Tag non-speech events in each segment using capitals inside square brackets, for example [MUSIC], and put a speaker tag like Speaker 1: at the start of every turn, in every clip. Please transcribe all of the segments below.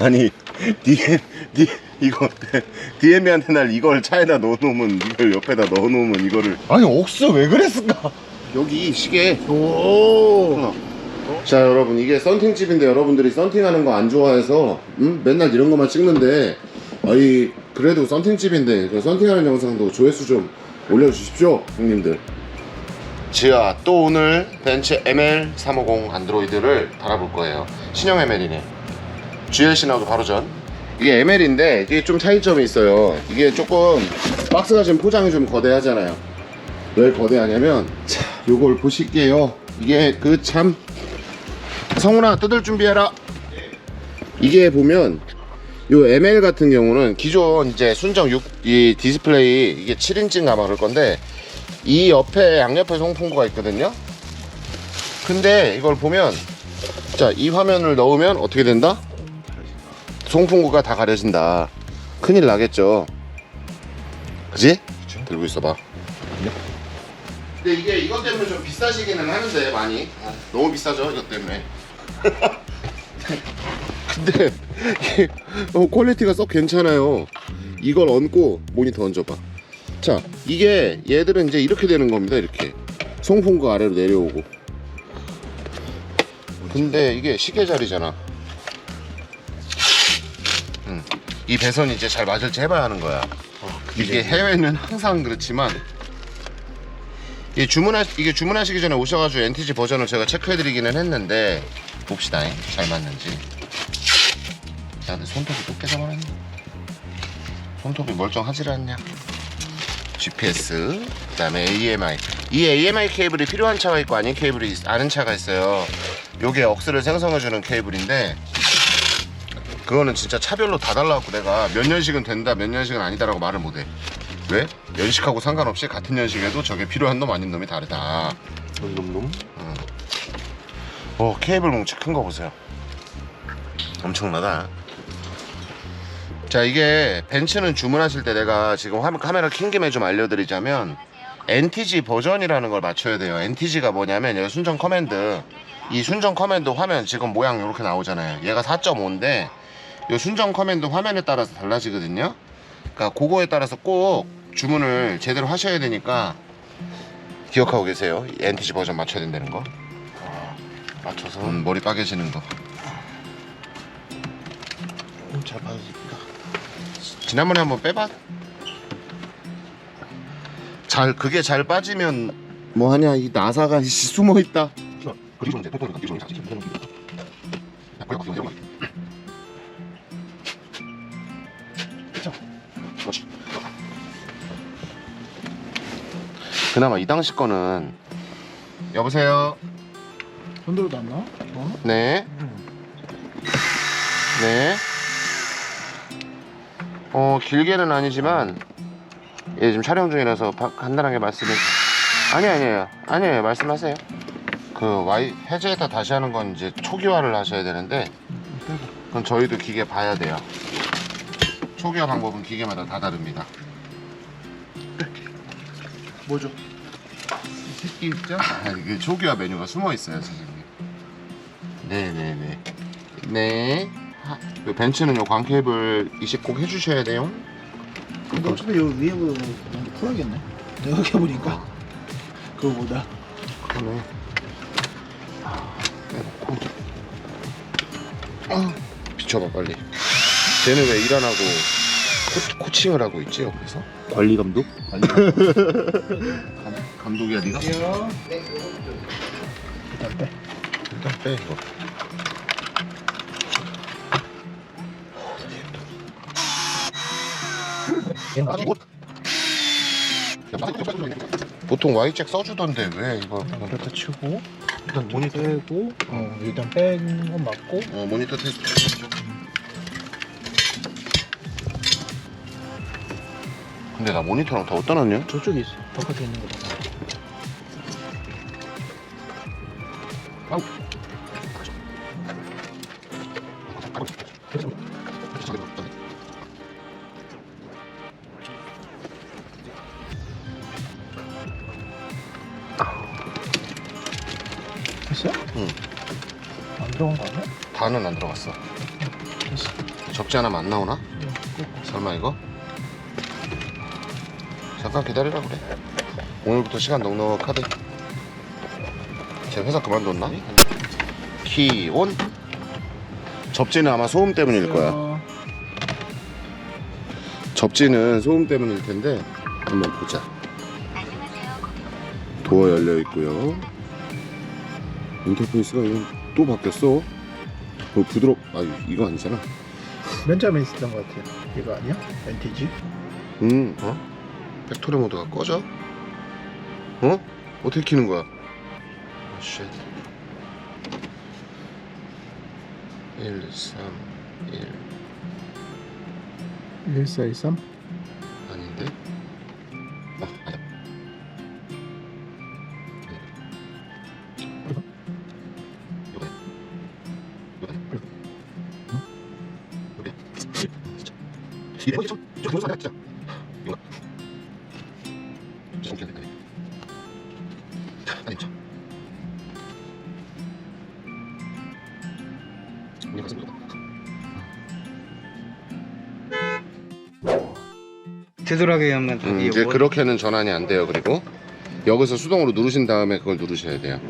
Speaker 1: 아니 DM D 이거 DM이한테 날 이걸 차에다 넣어놓으면 이걸 옆에다 넣어놓으면 이거를 아니 옥수 왜 그랬을까? 여기 시계
Speaker 2: 오.
Speaker 1: 자 여러분 이게 썬팅 집인데 여러분들이 썬팅하는 거 안 좋아해서 음? 맨날 이런 것만 찍는데 아이 그래도 썬팅 집인데 그 썬팅하는 영상도 조회수 좀 올려주십시오 형님들 지아 또 오늘 벤츠 ML350 안드로이드를 달아볼 거예요 신형 ML이네 GLC나도 바로 전. 이게 ML인데 이게 좀 차이점이 있어요. 이게 조금 박스가 지금 포장이 좀 거대하잖아요. 왜 거대하냐면 자 요걸 보실게요. 이게 그 참 성훈아 뜯을 준비해라. 이게 보면 요 ML 같은 경우는 기존 이제 순정 6 이 디스플레이 이게 7인치인가 막 그럴 건데 이 옆에 양옆에 송풍구가 있거든요. 근데 이걸 보면 자 이 화면을 넣으면 어떻게 된다? 송풍구가 다 가려진다. 큰일 나겠죠. 그지? 들고 있어봐. 근데 이게 이것 때문에 좀 비싸지기는 하는데 많이. 너무 비싸죠 이것 때문에. [LAUGHS] 근데 이게 어, 퀄리티가 썩 괜찮아요. 이걸 얹고 모니터 얹어봐. 자 이게 얘들은 이제 이렇게 되는 겁니다 이렇게. 송풍구 아래로 내려오고. 근데 이게 시계 자리잖아 이 배선이 이제 잘 맞을지 해봐야 하는 거야 이게 해외는 항상 그렇지만 이 주문하 이게 주문하시기 전에 오셔가지고 NTG 버전을 제가 체크해드리기는 했는데 봅시다 잘 맞는지. 야, 근데 손톱이 또 깨져버렸네. 손톱이 멀쩡하질 않냐? GPS, 그다음에 AMI. 이 AMI 케이블이 필요한 차가 있고 아닌 케이블이 있- 아는 차가 있어요. 요게 억스를 생성해주는 케이블인데 그거는 진짜 차별로 다 달라갖고 내가 몇 년씩은 된다, 몇 년씩은 아니다라고 말을 못해. 왜? 연식하고 상관없이 같은 연식에도 저게 필요한 놈 아닌 놈이 다르다.
Speaker 2: 놈놈.
Speaker 1: 어 케이블 뭉치 큰 거 보세요 엄청나다 자 이게 벤츠는 주문하실 때 내가 지금 화면 카메라 킨 김에 좀 알려드리자면 NTG 버전이라는 걸 맞춰야 돼요 NTG가 뭐냐면 여기 순정 커맨드 이 순정 커맨드 화면 지금 모양 이렇게 나오잖아요 얘가 4.5인데 이 순정 커맨드 화면에 따라서 달라지거든요 그러니까 그거에 따라서 꼭 주문을 제대로 하셔야 되니까 기억하고 계세요 NTG 버전 맞춰야 된다는 거
Speaker 2: 맞춰서
Speaker 1: 음, 머리 빠개지는 거.
Speaker 2: 음, 잘 받으십니다.
Speaker 1: 지난번에 한번 빼봐. 잘 그게 잘 빠지면 뭐 하냐 이 나사가 [LAUGHS] 이씨 숨어 있다.
Speaker 2: 그리고 이제 토토리가 기존에 잡지.
Speaker 1: 그렇지. 그나마 이 당시 거는 여보세요.
Speaker 2: 손들어도 안 나와? 어?
Speaker 1: 네. 네. 어 길게는 아니지만 예 지금 촬영 중이라서 바- 간단하게 말씀해 아니 아니에요 아니에요 말씀하세요 그 와이 해제에다 다시 하는 건 이제 초기화를 하셔야 되는데 그건 저희도 기계 봐야 돼요 초기화 방법은 기계마다 다 다릅니다
Speaker 2: 뭐죠? 이 새끼 있죠?
Speaker 1: 아, 이게 초기화 메뉴가 숨어 있어요 선생님 네네네 네 하- 요 벤츠는 요 광케이블 이식 꼭 해주셔야 돼요
Speaker 2: 근데 어차피 요 위에 거 먼저 풀어야겠네. 내가 이렇게 보니까 그거보다
Speaker 1: 그러네. 빼놓고. 아, 비춰봐 빨리. 쟤는 왜 일 안 하고 코, 코칭을 하고 있지 옆에서?
Speaker 2: 관리 감독?
Speaker 1: 감, 감독이야 네가?
Speaker 2: 일단 빼.
Speaker 1: 일단 빼 이거. 보통 Y잭 써주던데 왜 이거
Speaker 2: 이렇게 치고 일단 모니터 빼고 어 일단 뺀 건 맞고
Speaker 1: 어 모니터 테스트 근데 나 모니터랑 다 어디다 놨냐?
Speaker 2: 저쪽에 있어. 바깥에 있는 거다.
Speaker 1: 아우.
Speaker 2: 됐어?
Speaker 1: 응.
Speaker 2: 안 들어간 거 아니야?
Speaker 1: 다는 안 들어갔어
Speaker 2: 됐어.
Speaker 1: 접지 하나만 안 나오나? 설마 이거? 잠깐 기다리라 그래 오늘부터 시간 넉넉하대 제 회사 그만뒀나? 키온 접지는 아마 소음 때문일 거야
Speaker 2: 어,
Speaker 1: 접지는 소음 때문일 텐데 한번 보자 도어 열려 있고요 인터페이스가 이건 또 바뀌었어 뭐 부드럽 아 이거 아니잖아
Speaker 2: 맨 처음에 있었던 것 같아요. 이거 아니야? 벤티지?
Speaker 1: 음, 어? 팩토리 모드가 꺼져? 어? 어떻게 키는 거야? 아, 쉣. 1, 3, 1
Speaker 2: 1413?
Speaker 1: 아닌데? 아, 아니다. 이거네. 이거네. 이거네. 이거네. 진짜. 이거 무서 아니, 참. 이거 가슴 이거다.
Speaker 3: 되돌아가게 하면 다
Speaker 1: 음, 이제
Speaker 3: 뭐-
Speaker 1: 그렇게는 전환이 안 돼요. 그리고 여기서 수동으로 누르신 다음에 그걸 누르셔야 돼요.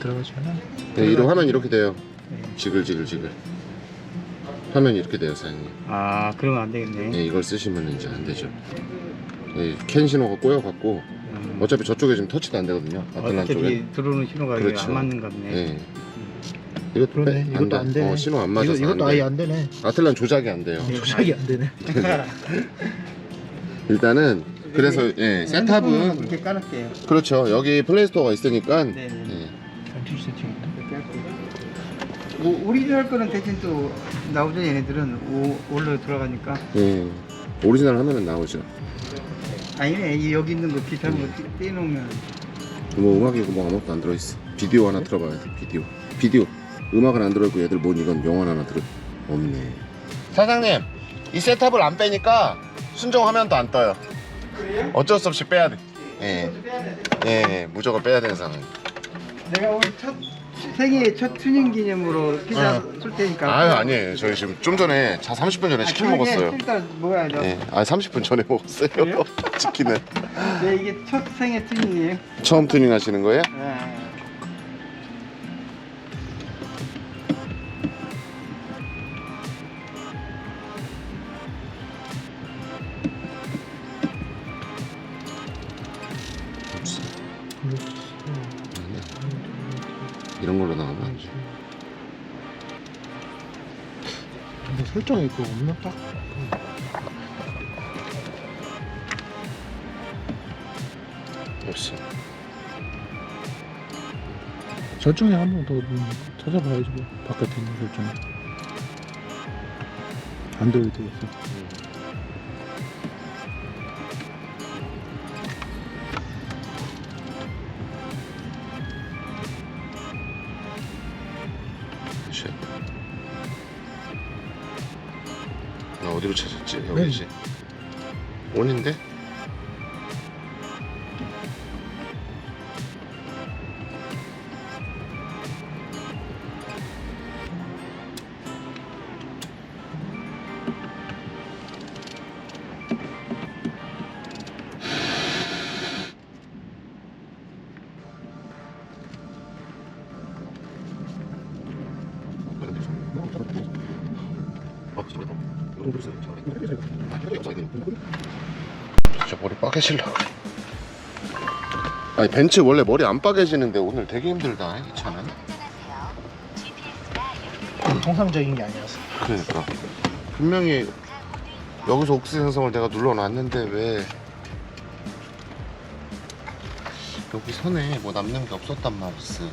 Speaker 2: 들어가시면은
Speaker 1: 네, 이로 화면 이렇게 돼요.
Speaker 2: 네.
Speaker 1: 지글지글지글. 화면이 이렇게 돼요, 사장님.
Speaker 3: 아 그러면 안 되겠네.
Speaker 1: 네, 이걸 쓰시면 이제 안 되죠. 네, 캔 신호가 꼬여갖고
Speaker 3: 음.
Speaker 1: 어차피 저쪽에 지금 터치도 안 되거든요. 아틀란 쪽에.
Speaker 3: 어차피 들어오는 신호가 이게
Speaker 1: 그렇죠.
Speaker 3: 안 맞는가 보네.
Speaker 1: 네. 이것도
Speaker 2: 그러네.
Speaker 1: 빼-
Speaker 2: 이것도 안 되네.
Speaker 1: 어, 신호 안 맞아서
Speaker 2: 이거, 이것도
Speaker 1: 안
Speaker 2: 아예
Speaker 1: 돼.
Speaker 2: 안 되네.
Speaker 1: 아틀란 조작이 안 돼요.
Speaker 3: 네.
Speaker 2: 조작이 안 되네.
Speaker 1: 일단은 그래서 예,
Speaker 3: 핸드폰은
Speaker 1: 셋탑은
Speaker 3: 그렇게 깔았대요.
Speaker 1: 그렇죠. 여기 플레이스토어가 있으니까
Speaker 3: 네 네.
Speaker 1: 예.
Speaker 2: 벤티지 세팅인데?
Speaker 3: 그렇게 할 거예요. 뭐 오리지널 거는 대신 또 나오죠 얘네들은 오, 올로 들어가니까
Speaker 1: 예. 오리지널 하면은 나오죠.
Speaker 3: 아니네. 이 여기 있는 거 비슷한 거 띄- 띄놓으면.
Speaker 1: 뭐 음악이고 뭐 아무것도 안 들어있어. 비디오 하나 들어봐야 돼 비디오. 비디오. 음악은 안 들어있고 얘들 뭔 이건 영원 하나 들어. 없네. 사장님 이 셋탑을 안 빼니까 순정 화면도 안 떠요. 어쩔 수 없이 빼야 돼. 예, 예, 예 무조건 빼야 되는 상황
Speaker 3: 내가 오늘 첫 생애 첫 튜닝 기념으로 피자 쏠 테니까.
Speaker 1: 아유 아니에요. 저희 지금 좀 전에 차 30분 전에 치킨 먹었어요.
Speaker 3: 일단 먹어야죠
Speaker 1: 예, 아 30분 전에 먹었어요.
Speaker 3: 그래요? [LAUGHS]
Speaker 1: 치킨을
Speaker 3: 네 이게 첫 생애 튜닝이에요.
Speaker 1: 처음 튜닝 하시는 거예요?
Speaker 3: 네.
Speaker 2: 설정이 그거 없나? 딱?
Speaker 1: 없어.
Speaker 2: 설정에 한 번 더 찾아봐야지 뭐 바깥에 있는 설정에 안드로이드에서
Speaker 1: 어디로 찾았지? 여기지. 온인데? 진짜 머리 빠개질라 그래. 아니 벤츠 원래 머리 안 빠개지는데 오늘 되게 힘들다 이 차는.
Speaker 2: 통상적인 게 아니었어
Speaker 1: 그러니까. 분명히 여기서 옥시 생성을 내가 눌러놨는데 왜 여기 선에 뭐 남는 게 없었단 말씀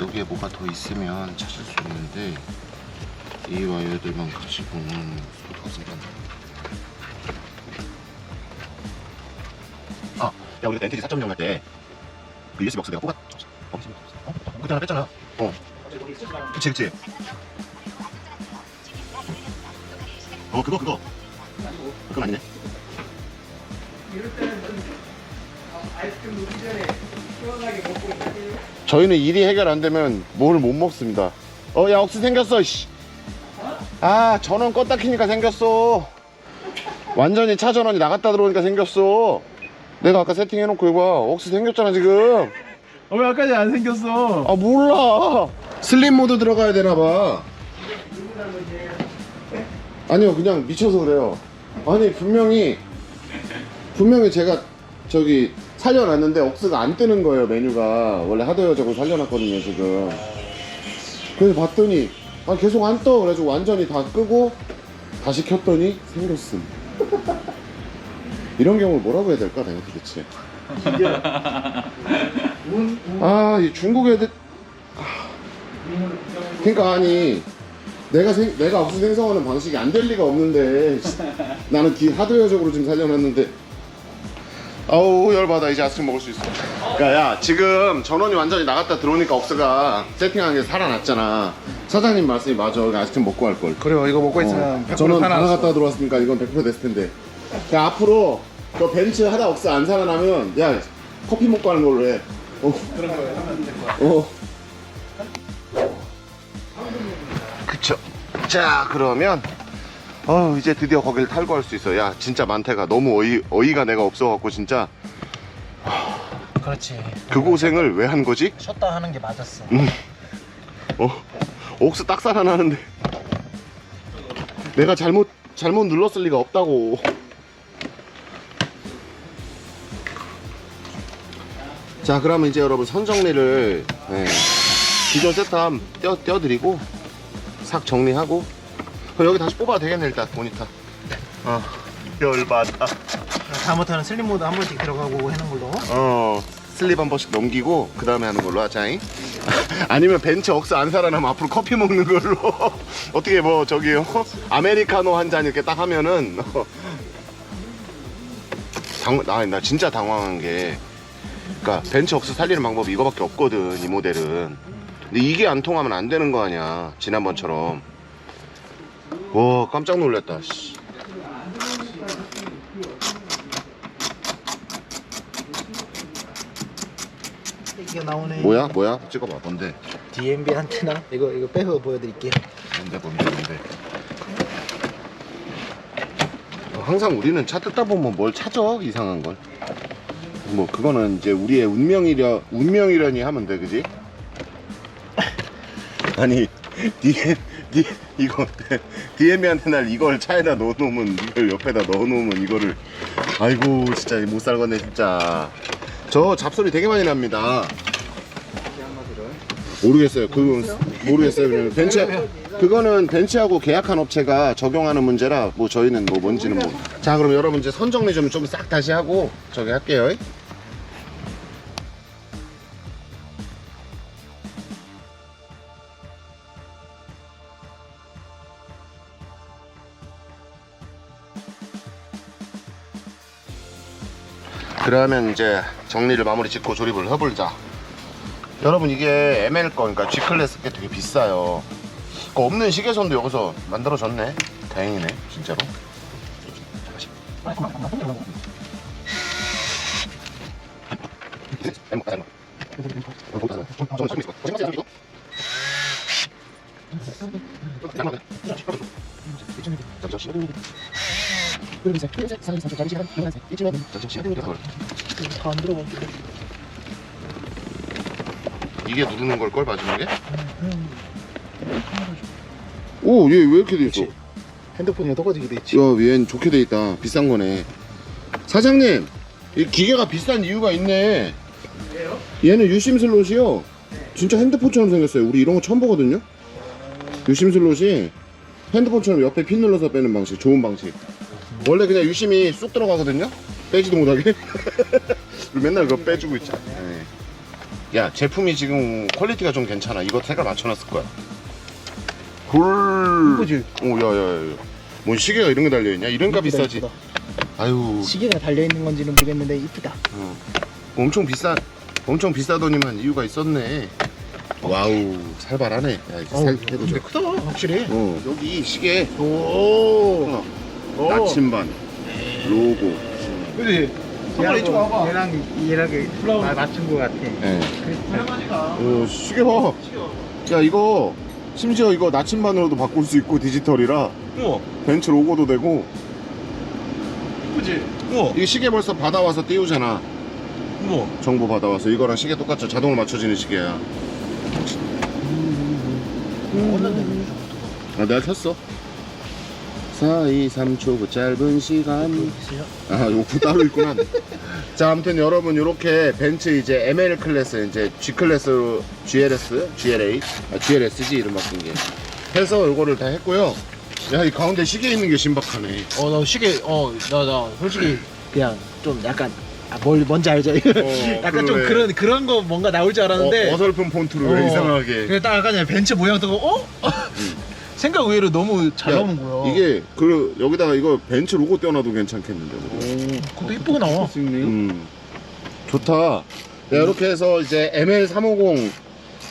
Speaker 1: 여기에 뭐가 더 있으면 찾을 수 있는데 이 와이어들만 가지고는 도저히 아, 야 우리가 엔티티 4.0 할 때 그 USB 박스 내가 뽑았 어? 어? 그때 하나 뺐잖아 어 그치 그치 어 그거 그거 그건 아니네
Speaker 3: 아이스크림 먹기 전에 시원하게 먹고 있다니.
Speaker 1: 저희는 일이 해결 안 되면 뭘 못 먹습니다. 어, 야, 억수 생겼어, 씨. 아, 전원 껐다 키니까 생겼어. 완전히 차 전원이 나갔다 들어오니까 생겼어. 내가 아까 세팅해놓고 이거 봐. 억수 생겼잖아, 지금.
Speaker 2: 어, 왜 아까 안 생겼어?
Speaker 1: 아, 몰라. 슬림 모드 들어가야 되나봐. 아니요, 그냥 미쳐서 그래요. 아니, 분명히, 분명히 제가 저기 살려놨는데 억스가 안 뜨는 거예요, 메뉴가. 원래 하드웨어 저거 살려놨거든요, 지금. 그래서 봤더니, 아, 계속 안 떠. 그래가지고 완전히 다 끄고, 다시 켰더니 생겼음. [LAUGHS] 이런 경우를 뭐라고 해야 될까, 내가 도대체.
Speaker 3: 운, 운.
Speaker 1: 아, 이 중국 애들. 아. 그러니까 아니 내가 생, 내가 억수 생성하는 방식이 안 될 리가 없는데 [LAUGHS] 나는 기 하드웨어적으로 지금 살려놨는데 아우 열받아 이제 아이스크림 먹을 수 있어. 그러니까 야 지금 전원이 완전히 나갔다 들어오니까 억스가 세팅한 게 살아났잖아. 사장님 말씀이 맞아. 그러니까 아이스크림 먹고 할 걸.
Speaker 2: 그래요, 이거 먹고 있으면 100%
Speaker 1: 전원 다
Speaker 2: 살아났어.
Speaker 1: 나갔다 들어왔으니까 이건 100% 됐을 텐데. 야 앞으로 저 벤츠 하다 억스 안 살아나면 야 커피 먹고 하는 걸로 해. 어.
Speaker 2: 그런 거 하면 될 거야.
Speaker 1: 어. 그쵸. 자, 그러면 어 이제 드디어 거기를 탈거할 수 있어. 야, 진짜 만태가 너무 어이 어이가 내가 없어갖고 진짜
Speaker 2: 그렇지.
Speaker 1: 그 고생을 왜 한 거지?
Speaker 2: 쉬었다 하는 게 맞았어.
Speaker 1: 어, 옥수 딱 살아나는데 내가 잘못 잘못 눌렀을 리가 없다고. 자, 그러면 이제 여러분 선 정리를 네, 기존 세트함 떼어 떼어드리고 싹 정리하고 그럼 여기 다시 뽑아도 되겠네 일단 모니터. 어, 열받아.
Speaker 2: 다음부터는 슬림 모드 한 번씩 들어가고 하는 걸로.
Speaker 1: 어. 슬립 한 번씩 넘기고 그 다음에 하는 걸로 하자잉 [LAUGHS] 아니면 벤츠 억스 안 살아나면 앞으로 커피 먹는 걸로. [LAUGHS] 어떻게 뭐 저기요. 아메리카노 한 잔 이렇게 딱 하면은. [LAUGHS] 당, 나, 나 진짜 당황한 게 그니까 벤츠 억스 살리는 방법이 이거밖에 없거든 이 모델은. 근데 이게 안 통하면 안 되는 거 아니야 지난번처럼 와 깜짝 놀랐다 씨.
Speaker 2: 이게 나오네.
Speaker 1: 뭐야 뭐야 찍어봐 뭔데
Speaker 2: DMB 안테나. 이거 이거 빼서 보여드릴게요.
Speaker 1: 뭔데 뭔데 뭔데 어, 항상 우리는 차 뜯다 보면 뭘 찾아 이상한 걸뭐 그거는 이제 우리의 운명이려 운명이려니 하면 돼 그지 [LAUGHS] 아니 [LAUGHS] 디, 디 이거 DM이한테 날 이걸 차에다 넣어놓으면 이걸 옆에다 넣어놓으면 이거를 아이고 진짜 못 살겠네 진짜 저 잡소리 되게 많이 납니다 모르겠어요. 그건 모르겠어요. 그냥 벤츠 그거는 벤츠하고 계약한 업체가 적용하는 문제라 뭐 저희는 뭐 뭔지는 뭐. 자 그럼 여러분 이제 선 정리 좀 좀 싹 다시 하고 저기 할게요. 그러면 이제 정리를 마무리 짓고 조립을 해볼자. 여러분 이게 ML 거 그러니까 G 클래스 게 되게 비싸요. 그 없는 시계선도 여기서 만들어졌네. 다행이네 진짜로. [LAUGHS]
Speaker 2: 다안 들어가게.
Speaker 1: 이게 누르는 걸 걸 마지막에? 오, 얘 왜 이렇게 돼 있어?
Speaker 2: 핸드폰이랑 똑같이 돼 있지.
Speaker 1: 야, 얘는 좋게 돼 있다. 비싼 거네. 사장님, 이 기계가 비싼 이유가 있네. 얘는 유심 슬롯이요. 진짜 핸드폰처럼 생겼어요. 우리 이런 거 처음 보거든요. 유심 슬롯이 핸드폰처럼 옆에 핀 눌러서 빼는 방식, 좋은 방식. 원래 그냥 유심이 쑥 들어가거든요. 빼지도 못하게. [LAUGHS] 맨날 그거 빼주고 있잖아. 네. 야, 제품이 지금 퀄리티가 좀 괜찮아. 이거 색깔 맞춰놨을 거야. 굴.
Speaker 2: 이쁘지?
Speaker 1: 오, 야, 야, 야. 뭔 시계가 이런 게 달려있냐? 이런가
Speaker 2: 이쁘다,
Speaker 1: 비싸지.
Speaker 2: 이쁘다.
Speaker 1: 아유,
Speaker 2: 시계가 달려 있는 건지는 모르겠는데 이쁘다.
Speaker 1: 어. 엄청 비싸, 엄청 비싸더니만 이유가 있었네. 와우, 살벌하네. 야, 이제 살 해도
Speaker 2: 근데
Speaker 1: 줘.
Speaker 2: 크다 확실히.
Speaker 1: 어, 여기 시계,
Speaker 2: 오.
Speaker 1: 어,
Speaker 2: 오.
Speaker 1: 나침반, 로고.
Speaker 2: 그지. 성훈아, 이쪽 와봐.
Speaker 3: 얘랑 얘랑
Speaker 2: 플라워.
Speaker 3: 마- 맞춘 것 같아.
Speaker 1: 예. 어, 시계 봐. 야 이거 심지어 이거 나침반으로도 바꿀 수 있고 디지털이라
Speaker 2: 우와
Speaker 1: 벤츠 로고도 되고
Speaker 2: 이쁘지? 우와
Speaker 1: 이게 시계 벌써 받아와서 띄우잖아.
Speaker 2: 우와
Speaker 1: 정보 받아와서 이거랑 시계 똑같죠. 자동으로 맞춰지는 시계야.
Speaker 2: 꽂는데
Speaker 1: 아 내가 켰어. 4, 2, 3초 그 짧은 시간. 아, 요거 따로 있구나. [LAUGHS] 자, 아무튼 여러분 이렇게 벤츠 이제 ML 클래스 이제 G 클래스로 GLS, GLA, 아, GLS지 이름 바꾼 게. 해서 요거를 다 했고요. 야, 이 가운데 시계 있는 게 신박하네.
Speaker 2: 어 나 시계 어 나 나 솔직히 그냥 좀 약간 아, 뭘 뭔지 알죠? [LAUGHS] 약간 좀
Speaker 1: 그러네.
Speaker 2: 그런 그런 거 뭔가 나올 줄 알았는데
Speaker 1: 어, 어설픈 폰트로 왜
Speaker 2: 어,
Speaker 1: 이상하게.
Speaker 2: 그냥 딱 약간 그냥 벤츠 모양 뜨고 어? 생각 의외로 너무 잘
Speaker 1: 야,
Speaker 2: 나오는 거야.
Speaker 1: 이게 그 여기다가 이거 벤츠 로고 떼어놔도 괜찮겠는데. 그거.
Speaker 2: 그것도 이쁘게 나와.
Speaker 3: 수 있네요.
Speaker 1: 음, 좋다. 네, 이렇게 해서 이제 ML350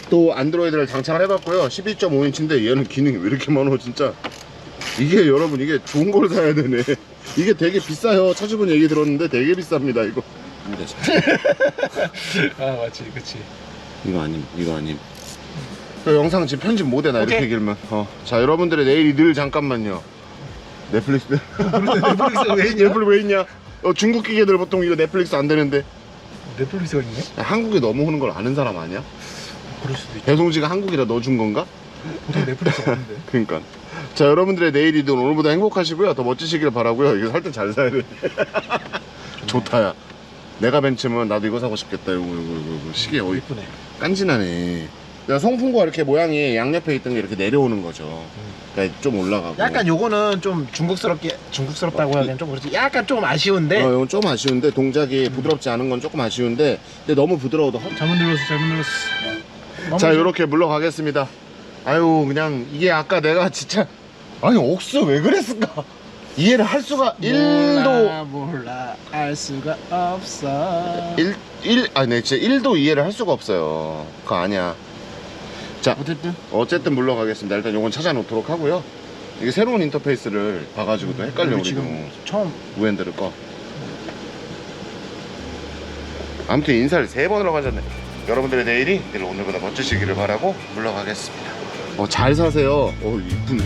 Speaker 1: 또 안드로이드를 장착을 해봤고요. 12.5인치인데 얘는 기능이 왜 이렇게 많어, 진짜. 이게 여러분, 이게 좋은 걸 사야 되네. [LAUGHS] 이게 되게 비싸요. 차주분 얘기 들었는데 되게 비쌉니다, 이거. [LAUGHS]
Speaker 2: 아 맞지, 그렇지.
Speaker 1: 이거 아님, 이거 아님. 그 영상 지금 편집 못 해, 나 이렇게
Speaker 2: 오케이.
Speaker 1: 길면. 어. 자, 여러분들의 내일이 늘 잠깐만요. 넷플릭스.
Speaker 2: 넷플릭스 왜 있냐?
Speaker 1: 넷플릭스 왜 있냐? 어, 중국 기계들 보통 이거 넷플릭스 안 되는데.
Speaker 2: 넷플릭스가 있네?
Speaker 1: 한국에 넘어오는 걸 아는 사람 아니야?
Speaker 2: 그럴 수도 있지.
Speaker 1: 배송지가 한국이라 넣어준 건가?
Speaker 2: 보통 넷플릭스가 없는데. [LAUGHS]
Speaker 1: 그러니까. 자 여러분들의 내일이 든 오늘보다 행복하시고요. 더 멋지시길 바라고요. 이거 살 때 잘 사야 돼. [LAUGHS] 좋다야. 내가 벤츠면 나도 이거 사고 싶겠다. 이거 이거 이거, 이거. 시계 어이
Speaker 2: 이쁘네.
Speaker 1: 깐진하네. 야, 송풍구가 이렇게 모양이 양옆에 있던 게 이렇게 내려오는 거죠. 그러니까 좀 올라가고.
Speaker 2: 약간 요거는 좀 중국스럽게 중국스럽다고 하기엔 좀 그렇지. 약간 좀 아쉬운데.
Speaker 1: 어, 이건 좀 아쉬운데 동작이 부드럽지 않은 건 조금 아쉬운데 근데 너무 부드러워도 허...
Speaker 2: 잘못 눌렀어, 잘못 눌렀어.
Speaker 1: 자 이렇게 물러가겠습니다 아유 그냥 이게 아까 내가 진짜 아니 옥수 왜 그랬을까 이해를 할 수가 1도
Speaker 2: 몰라, 몰라 알 수가 없어.
Speaker 1: 1, 1 아니 네, 진짜 1도 이해를 할 수가 없어요 그거 아니야 자
Speaker 2: 어쨌든?
Speaker 1: 어쨌든 물러가겠습니다. 일단 요건 찾아놓도록 하고요. 이게 새로운 인터페이스를 봐가지고 또 헷갈려
Speaker 2: 우리 지금 처음.
Speaker 1: 우엔드를 꺼 아무튼 인사를 세 번으로 가졌네. 여러분들의 내일이 내일 오늘보다 멋지시기를 바라고 물러가겠습니다. 어 잘 사세요. 어 이쁘네